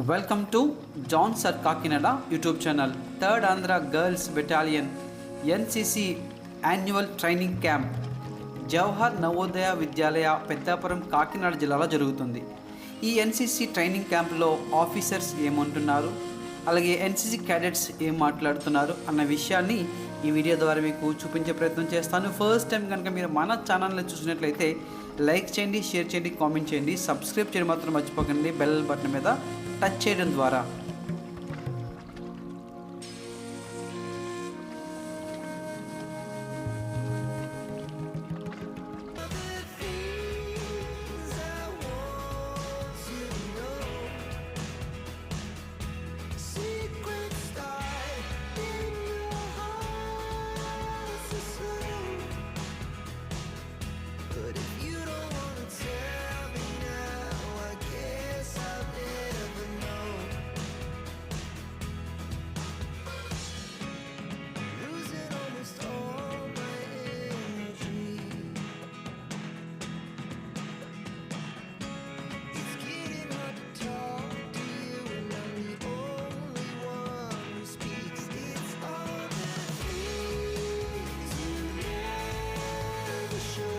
Welcome to John sir Kakinada YouTube channel third Andhra girls battalion NCC annual training camp Jawahar Navodaya Vidyalaya Peddapuram Kakinada జిల్లాలో జరుగుతుంది. ఈ NCC training క్యాంప్లో officers ఏమంటున్నారు? అలాగే NCC cadets ఏం మాట్లాడుతున్నారు అన్న విషయాన్ని ఈ వీడియో ద్వారా మీకు చూపించే ప్రయత్నం చేస్తాను. ఫస్ట్ టైం కనుక మీరు మన ఛానల్ని చూసినట్లయితే లైక్ చేయండి షేర్ చేయండి కామెంట్ చేయండి సబ్స్క్రైబ్ చేయడం మాత్రం మర్చిపోకండి. బెల్ బటన్ మీద టచ్ చేయడం ద్వారా. Show.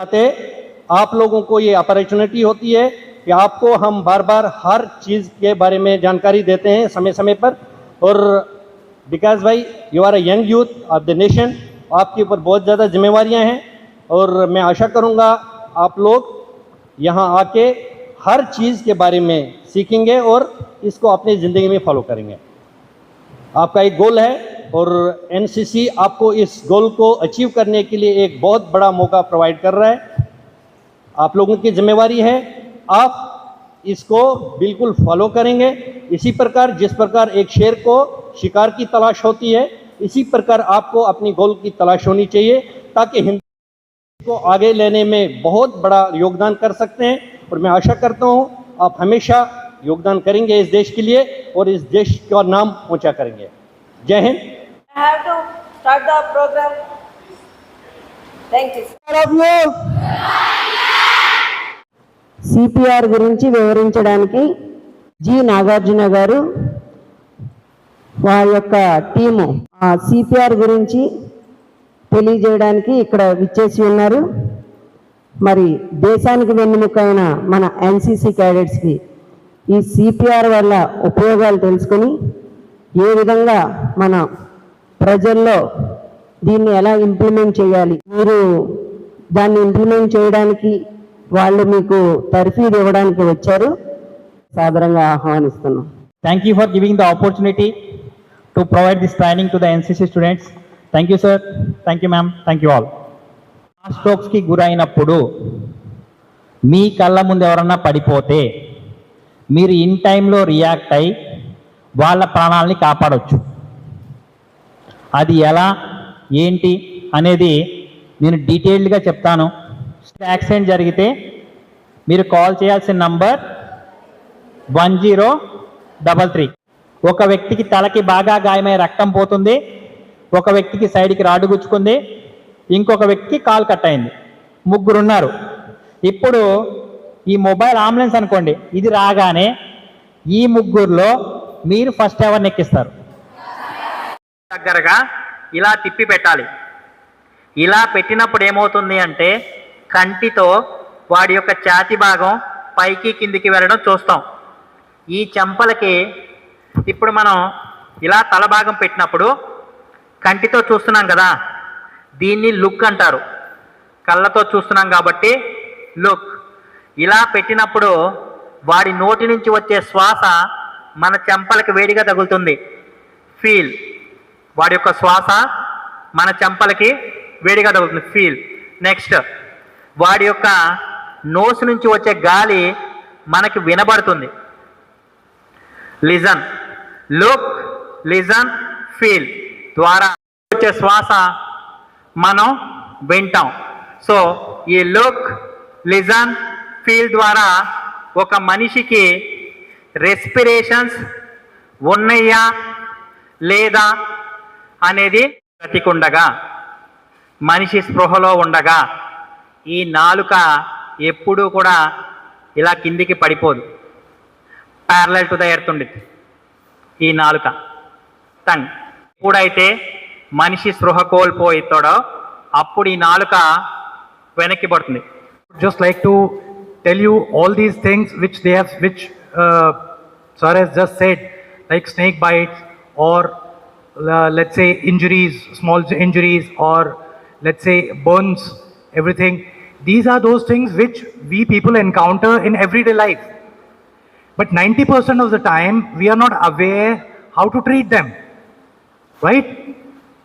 आते आप लोगों को ये अपॉर्चुनिटी होती है कि आपको हम बार बार हर चीज़ के बारे में जानकारी देते हैं समय समय पर। और विकास भाई you are a young youth of the nation आपके ऊपर बहुत ज़्यादा जिम्मेवारियाँ हैं। और मैं आशा करूँगा आप लोग यहाँ आके हर चीज़ के बारे में सीखेंगे और इसको अपनी ज़िंदगी में फॉलो करेंगे। आपका एक गोल है और एनसीसी आपको इस गोल को अचीव करने के लिए एक बहुत बड़ा मौका प्रोवाइड कर रहा है। आप लोगों की जिम्मेवारी है। आप इसको बिल्कुल फॉलो करेंगे। इसी प्रकार जिस प्रकार एक शेर को शिकार की तलाश होती है, इसी प्रकार आपको अपनी गोल की तलाश होनी चाहिए ताकि हिंदू को आगे लेने में बहुत बड़ा योगदान कर सकते हैं। और मैं आशा करता हूँ आप हमेशा योगदान करेंगे इस देश के लिए और इस देश का नाम ऊँचा करेंगे। Jai Hind. I have to start the program. Thank you. CPR గురించి వివరించడానికి జి నాగార్జున గారు వారి యొక్క టీము ఆ సిపిఆర్ గురించి తెలియజేయడానికి ఇక్కడ విచ్చేసి ఉన్నారు మరి దేశానికి వెన్నుముకైన మన ఎన్సీసీ క్యాడెట్స్కి ఈ సిపిఆర్ వల్ల ఉపయోగాలు తెలుసుకొని ఏ విధంగా మన ప్రజల్లో దీన్ని ఎలా ఇంప్లిమెంట్ చేయాలి? మీరు దాన్ని ఇంప్లిమెంట్ చేయడానికి వాళ్ళు మీకు తర్ఫీదు ఇవ్వడానికి వచ్చారు. సాదరంగా ఆహ్వానిస్తున్నాం. Thank you for giving the opportunity to provide this training to the NCC students thank you sir thank you ma'am thank you all స్ట్రోక్స్కి గురైనప్పుడు మీ కళ్ళ ముందు ఎవరన్నా పడిపోతే మీరు ఇన్ టైంలో రియాక్ట్ అయి వాళ్ళ ప్రాణాలని కాపాడొచ్చు. అది ఎలా ఏంటి అనేది నేను డీటెయిల్డ్గా చెప్తాను. యాక్సిడెంట్ జరిగితే మీరు కాల్ చేయాల్సిన number one zero double three. ఒక వ్యక్తికి తలకి బాగా గాయమై రక్తం పోతుంది ఒక వ్యక్తికి సైడ్కి రాడు గుచ్చుకుంది ఇంకొక వ్యక్తికి కాల్ కట్ అయింది. ముగ్గురు ఉన్నారు ఇప్పుడు ఈ మొబైల్ అంబులెన్స్ అనుకోండి ఇది రాగానే ఈ ముగ్గురులో మీరు ఫస్ట్ ఎవరిని ఎక్కిస్తారు? దగ్గరగా ఇలా తిప్పి పెట్టాలి. ఇలా పెట్టినప్పుడు ఏమవుతుంది అంటే కంటితో వాడి యొక్క ఛాతి భాగం పైకి కిందికి వెళ్ళడం చూస్తాం. ఈ చెంపలకి ఇప్పుడు మనం ఇలా తల భాగం పెట్టినప్పుడు కంటితో చూస్తున్నాం కదా దీన్ని లుక్ అంటారు. కళ్ళతో చూస్తున్నాం కాబట్టి లుక్. ఇలా పెట్టినప్పుడు వాడి నోటి నుంచి వచ్చే శ్వాస మన చెంపలకి వేడిగా తగులుతుంది. ఫీల్. వాడి యొక్క శ్వాస మన చెంపలకి వేడిగా తగులుతుంది. ఫీల్ నెక్స్ట్ వాడి యొక్క నోస్ నుంచి వచ్చే గాలి మనకి వినబడుతుంది. లిజన్ లుక్ లిజన్ ఫీల్ ద్వారా వచ్చే శ్వాస మనం వింటాం. సో ఈ లుక్ లిజన్ ఫీల్ ద్వారా ఒక మనిషికి రెస్పిరేషన్స్ ఉన్నాయా లేదా అనేది బ్రతికుండగా మనిషి స్పృహలో ఉండగా ఈ నాలుక ఎప్పుడూ కూడా ఇలా కిందికి పడిపోదు. ప్యారలల్ టు ద ఎర్త్ ఉండిద్ది ఈ నాలుక. టంగ్ ఎప్పుడైతే మనిషి స్పృహ కోల్పోయితాడో అప్పుడు ఈ నాలుక వెనక్కి పడుతుంది. Just like to tell you all these things which they have, which just set like snake bites or let's say injuries, small injuries, or let's say burns, everything. These are those things which we people encounter in everyday life. But 90% of the time, we are not aware how to treat them right?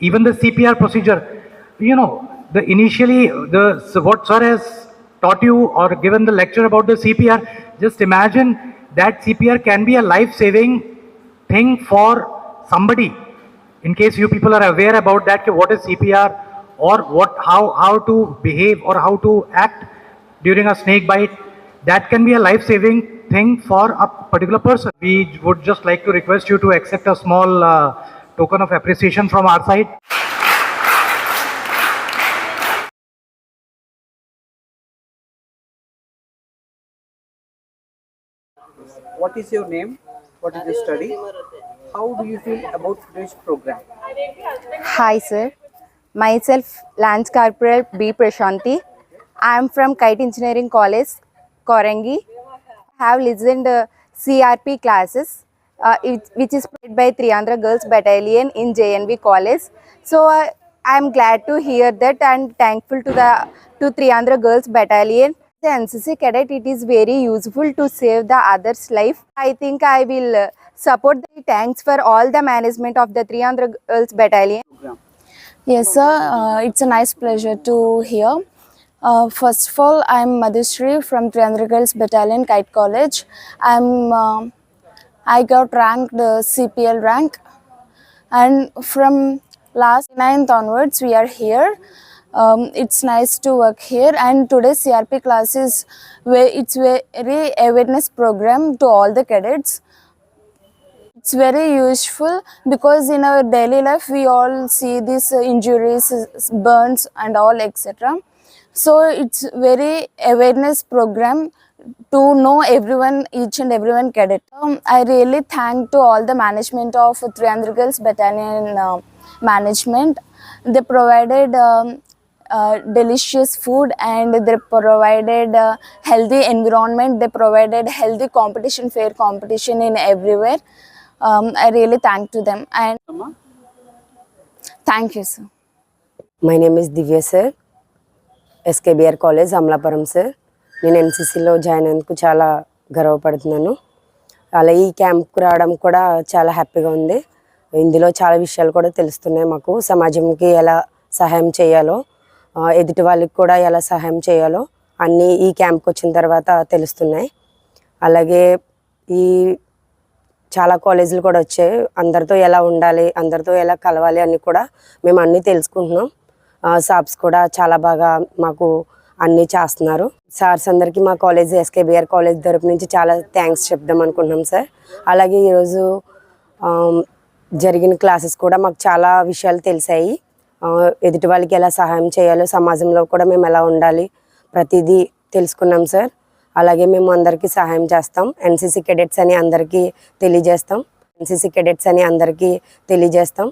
Even the CPR procedure, you know, the initially the what sir has taught you or given the lecture about the CPR, just imagine that CPR can be a life-saving thing for somebody. In case you people are aware about that, what is CPR or what how how to behave or how to act during a snake bite, that can be a life-saving thing for a particular person. We would just like to request you to accept a small uh, token of appreciation from our side. What is your name? What is your study? How do you feel about today's program? Hi, sir. Myself, Lance Corporal B. Prashanti. I am from Kite Engineering College, Korangi. Have listened uh, CRP classes, uh, which is provided by Triandra Girls Battalion in JNV College. So uh, I am glad to hear that and thankful to the to Triandra Girls Battalion. The NCC cadet, it is very useful to save the others' life. I think I will uh, support the thanks for all the management of the Triandra Girls Battalion. Yes, sir. Uh, it's a nice pleasure to hear. Uh, first of all, I'm Madhusri from Triandra Girls Battalion Kite College. I'm um I got ranked uh, CPL rank, and from last ninth onwards, we are here. Um, it's nice to work here, and today's CRP class is it's very awareness program to all the cadets it's very useful because in our daily life we all see these uh, injuries uh, burns and all etc so it's very awareness program to know everyone each and everyone cadet. Um, i really thank to all the management of 300 girls battalion uh, management. They provided um, uh, delicious food and they provided uh, healthy environment. They provided healthy competition fair competition in everywhere um, i really thank to them and thank you sir. My name is Divya sir SKBR college Amalapuram sir నేను ఎన్సీసీలో join అయినందుకు చాలా గర్వపడుతున్నాను. అలా ఈ క్యాంప్కి రావడం కూడా చాలా హ్యాపీగా ఉంది. ఇందులో చాలా విషయాలు కూడా తెలుస్తున్నాయి మాకు. సమాజంకి ఎలా సహాయం చేయాలో ఎదుటి వాళ్ళకి కూడా ఎలా సహాయం చేయాలో అన్నీ ఈ క్యాంప్కి వచ్చిన తర్వాత తెలుస్తున్నాయి. అలాగే ఈ చాలా కాలేజీలు కూడా వచ్చాయి. అందరితో ఎలా ఉండాలి అందరితో ఎలా కలవాలి అని కూడా మేము అన్నీ తెలుసుకుంటున్నాం. ఆ, సాబ్స్ కూడా చాలా బాగా మాకు అన్నీ చేస్తున్నారు. సార్స్ అందరికీ మా కాలేజ్ ఎస్కేబిఆర్ కాలేజ్ తరపు నుంచి చాలా థ్యాంక్స్ చెప్దాం అనుకుంటున్నాం సార్. అలాగే ఈరోజు జరిగిన క్లాసెస్ కూడా మాకు చాలా విషయాలు తెలిసాయి. ఎదుటి వాళ్ళకి ఎలా సహాయం చేయాలో సమాజంలో కూడా మేము ఎలా ఉండాలి ప్రతిదీ తెలుసుకున్నాం సార్. అలాగే మేము అందరికీ సహాయం చేస్తాం ఎన్సీసీ కెడెట్స్ అని అందరికీ తెలియజేస్తాం ఎన్సీసీ కెడెట్స్ అని అందరికీ తెలియజేస్తాం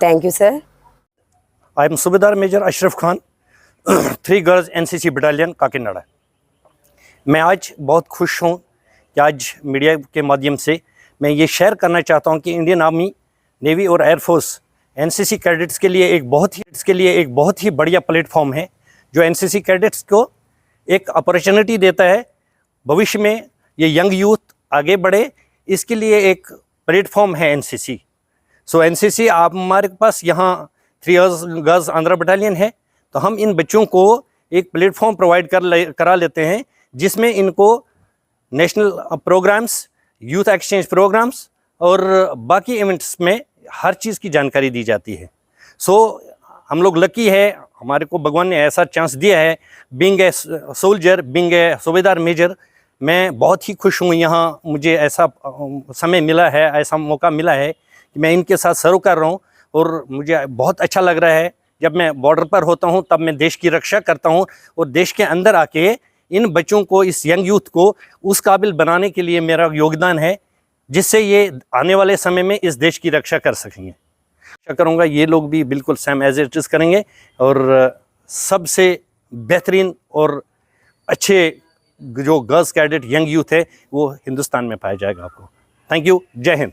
thank you sir I am Subedar major Ashraf Khan three girls NCC battalion Kakinada मैं आज बहुत खुश हूँ कि आज मीडिया के माध्यम से मैं ये शेयर करना चाहता हूँ कि इंडियन आर्मी नेवी और एयरफोर्स एनसीसी कैडेट्स के लिए एक बहुत ही के लिए एक बहुत ही बढ़िया प्लेटफॉर्म है जो एनसीसी कैडेट्स को एक अपॉर्चुनिटी देता है। भविष्य में ये यंग यूथ आगे बढ़े। इसके लिए एक प्लेटफॉर्म है एनसीसी सो एनसीसी आप हमारे पास यहाँ थ्री गर्ल्स आंध्रा बटालियन है। तो हम इन बच्चों को एक प्लेटफॉर्म प्रोवाइड कर ले करा लेते हैं जिसमें इनको national programmes youth exchange programmes और बाकी इवेंट्स में हर चीज़ की जानकारी दी जाती है। सो so, हम लोग लकी है हमारे को भगवान ने ऐसा चांस दिया है। Being a soldier being a subedar major मैं बहुत ही खुश हूँ। यहाँ मुझे ऐसा समय मिला है, ऐसा मौका मिला है कि मैं इनके साथ सर्व कर रहा हूँ और मुझे बहुत अच्छा लग रहा है। जब मैं बॉर्डर पर होता हूँ, तब मैं देश की रक्षा करता हूँ और देश के अंदर आके इन बच्चों को, इस यंग यूथ को उस काबिल बनाने के लिए मेरा योगदान है, जिससे ये आने वाले समय में इस देश की रक्षा कर सकेंगे। आशा करूँगा ये लोग भी बिल्कुल सेम एज इट इज़ करेंगे और सबसे बेहतरीन और अच्छे जो गर्ल्स कैडेट यंग यूथ है, वो हिंदुस्तान में पाया जाएगा आपको। थैंक यू जय हिंद।